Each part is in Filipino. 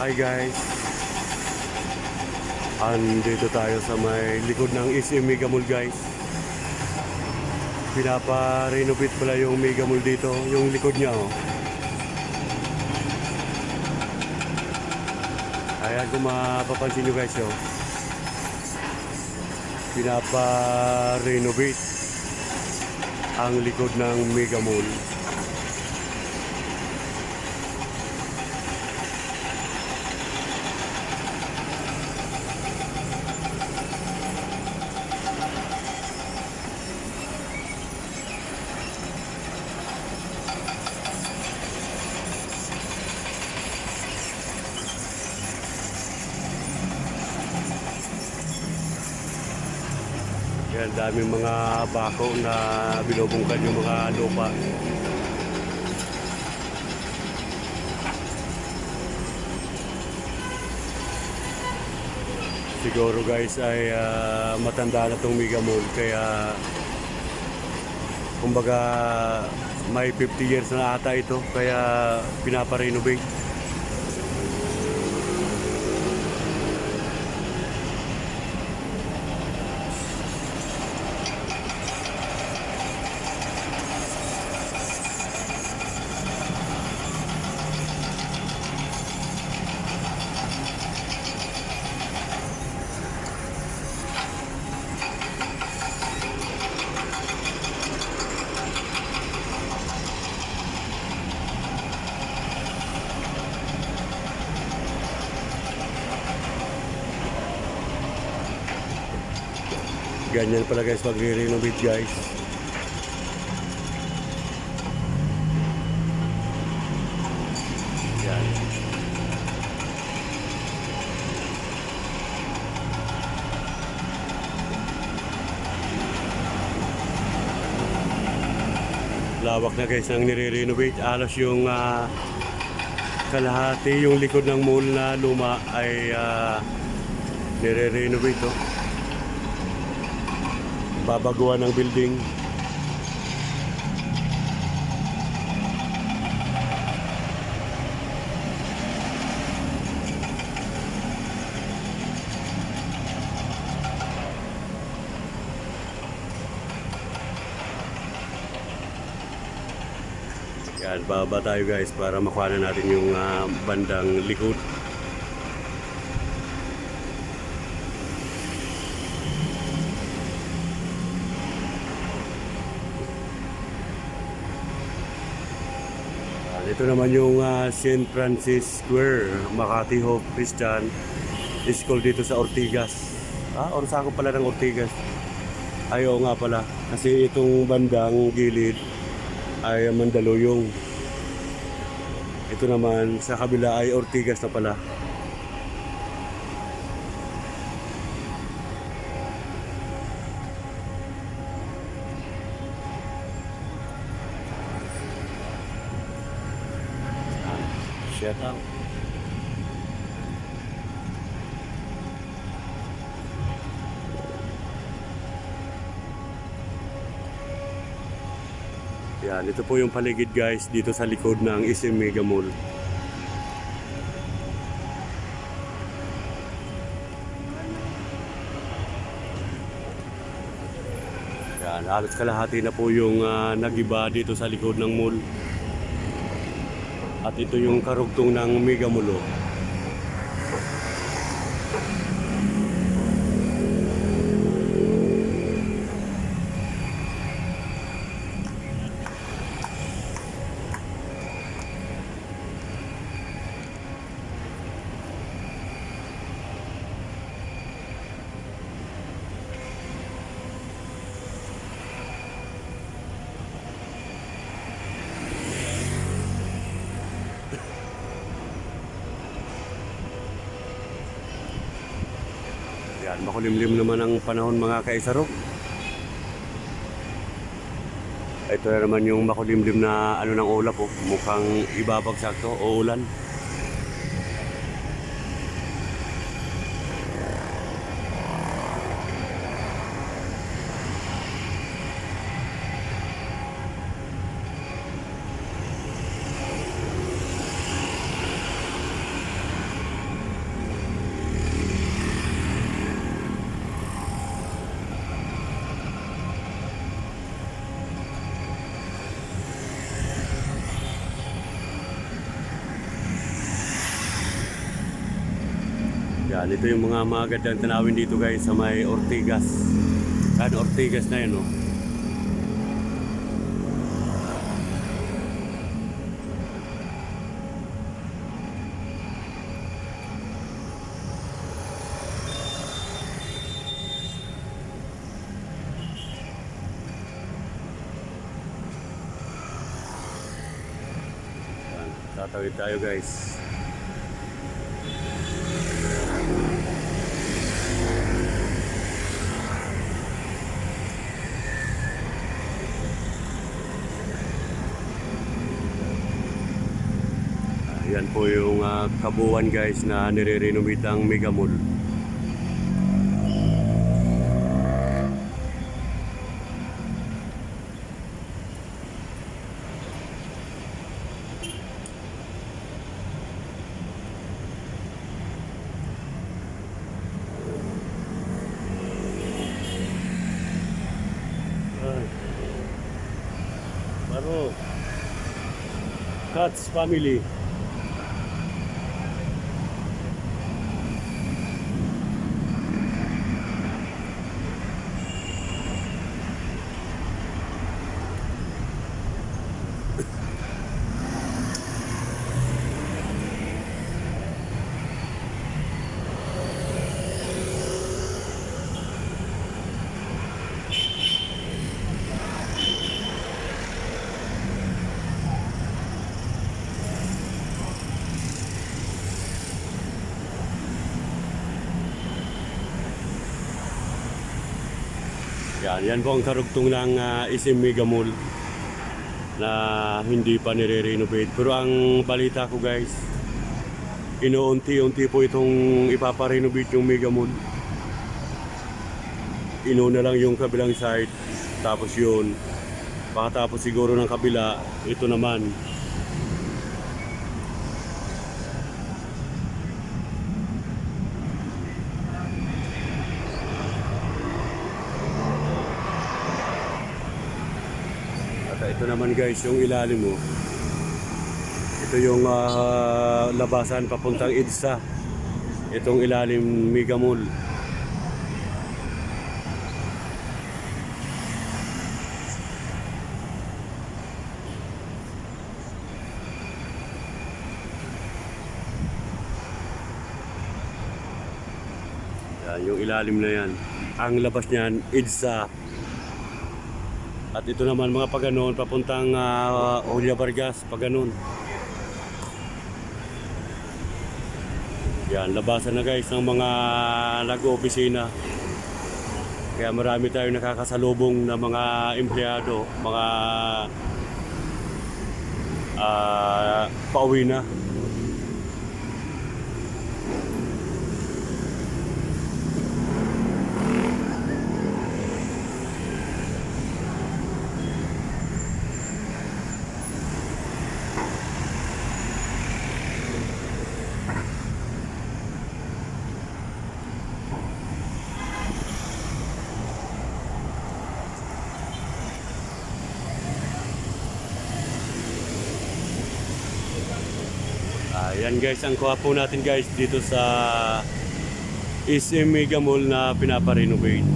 Hi guys. Andito tayo sa may likod ng SM Mega Mall guys. Pinapa-renovate pala yung Mega Mall dito, yung likod niya oh. Ayan kung mapapansin nyo guys oh. Pinapa-renovate ang likod ng Mega Mall. Yan, daming mga bako na binubungkan yung mga lupa. Siguro guys ay ah, matanda na tong Mega Mall kaya kumbaga may 50 years na ata ito kaya pinaparenovate. Ganyan pala guys pag renovate guys. Lawak na guys ng nire-renovate. Alos yung ah, kalahati, yung likod ng mall na luma ay ah, nire-renovate. Oh babaguhan ng building. Yan, baba tayo guys para makuha na natin yung ah, bandang likod. Ito naman yung ah, St. Francis Square, Makati Hope Christian School dito sa Ortigas. Ah, or saan ko pala ng Ortigas? Ay, oo nga pala. Kasi itong bandang gilid ay Mandaluyong. Ito naman sa kabila ay Ortigas na pala. Out. Yan, ito po yung paligid guys dito sa likod ng SM Mega Mall. Yan, halos kalahati na po yung ah, nagiba dito sa likod ng mall. At ito yung karugtong ng Mega Makulimlim naman ang panahon mga kaisaro. Ito na naman yung makulimlim na ano ng ulap oh. Mukhang ibabagsak to o ulan. Yan, ito yung mga magandang tanawin dito guys sa may Ortigas. Yan, Ortigas na yun, oh. Yan, tatawid tayo guys. Yan po yung ah, kabuuan guys na nire-renovate ang Mega Mall. Family. Yan, yan po ang karugtong ng uh, SM Mega Mall na hindi pa nire-renovate. Pero ang balita ko guys, inuunti-unti po itong ipaparenovate yung Mega Mall. Inuna lang yung kabilang side, tapos yun, pakatapos siguro ng kabila, ito naman. Ito naman guys, yung ilalim mo. Ito yung ah, labasan papuntang EDSA. Itong ilalim Mega Mall. Yan, yung ilalim na yan. Ang labas niyan, EDSA. At ito naman mga paganon, papuntang uh, Julia Vargas, paganon. Yan, labasan na guys ng mga nag-opisina. Kaya marami tayong nakakasalubong na mga empleyado, mga ah, pauwi na. Ayan guys, ang kuha po natin guys dito sa SM Mega Mall na pinaparenovate.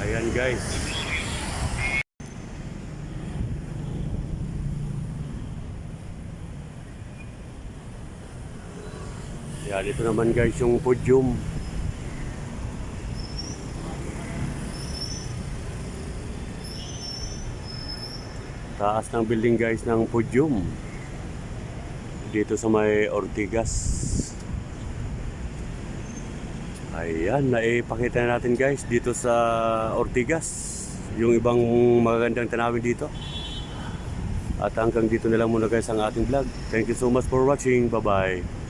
Ayan guys. Yan, ito naman guys yung podium. Taas ng building guys ng podium. Dito sa may Ortigas. Ayan, naipakita na natin guys dito sa Ortigas. Yung ibang magagandang tanawin dito. At hanggang dito na lang muna guys ang ating vlog. Thank you so much for watching. Bye-bye.